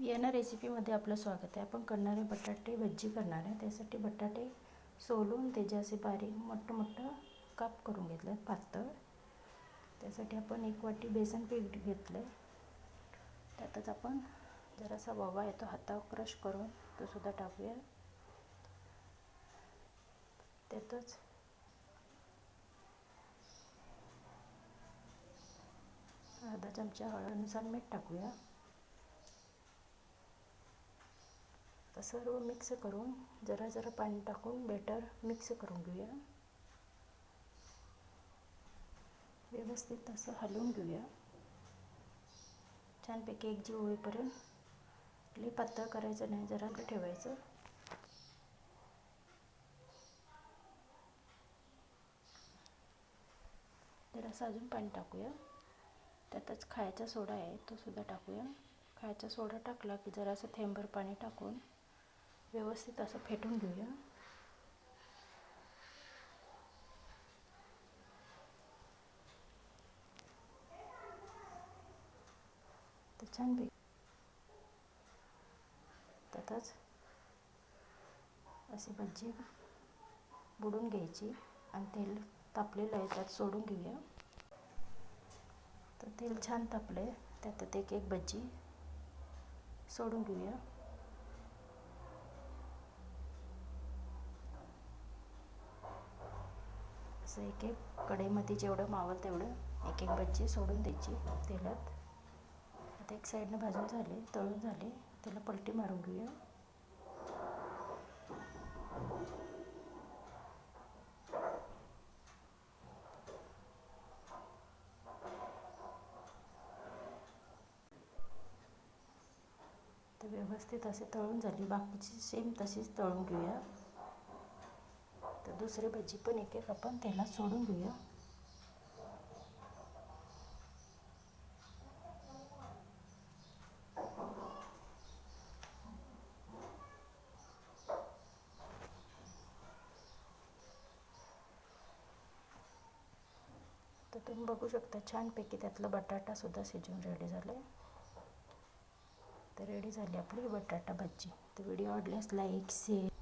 येणा रेसिपीमध्ये आपलं स्वागत आहे. आपण करणारे बटाटे भज्जी करणार आहे. त्यासाठी बटाटे सोलून त्याचे असे बारीक मोठं मोठं काप करून घेतलं आहे पातळ. त्यासाठी आपण एक वाटी बेसन पीठ घेतलं आहे त्यातच आपण जरासा वावा येतो हातावर क्रश करून तो सुद्धा टाकूया. त्यातच अर्धा चमचा हळदनुसार मीठ टाकूया. सर्व मिक्स करून जरा जरा पाणी टाकून बेटर मिक्स करून घेऊया. व्यवस्थित असं हलवून घेऊया. छानपैकी एक जीव होईपर्यंत लई पातळ करायचं नाही जरा ठेवायचं. जरासं अजून पाणी टाकूया. त्यातच खायचा सोडा आहे तो सुद्धा टाकूया. खायचा सोडा टाकला की जरासं थेंबर पाणी टाकून व्यवस्थित असं फेटून घेऊया. तर छानपैकी. त्यातच अशी भजी बुडून घ्यायची आणि तेल तापलेलं आहे त्यात सोडून घेऊया. तर तेल छान तापलं आहे त्यात एक एक भजी सोडून घेऊया. असं एक एक कढईमध्ये जेवढं मावल तेवढं एक एक बच्चे सोडून द्यायची तेलात. आता एक साईडनं भाजून झाले तळून झाले. त्याला पलटी मारून घेऊया. तर व्यवस्थित असे तळून झाली. बाकीची सेम तशीच तळून घेऊया. तर दुसरी भजी पण एक एक आपण तेलात सोडून घेऊया तर तुम्ही बघू शकता छानपैकी त्यातला बटाटासुद्धा सिजून रेडी झाला आहे तर रेडी झाली आपली बटाटा भजी. तर व्हिडिओ आवडल्यास लाईक शेअर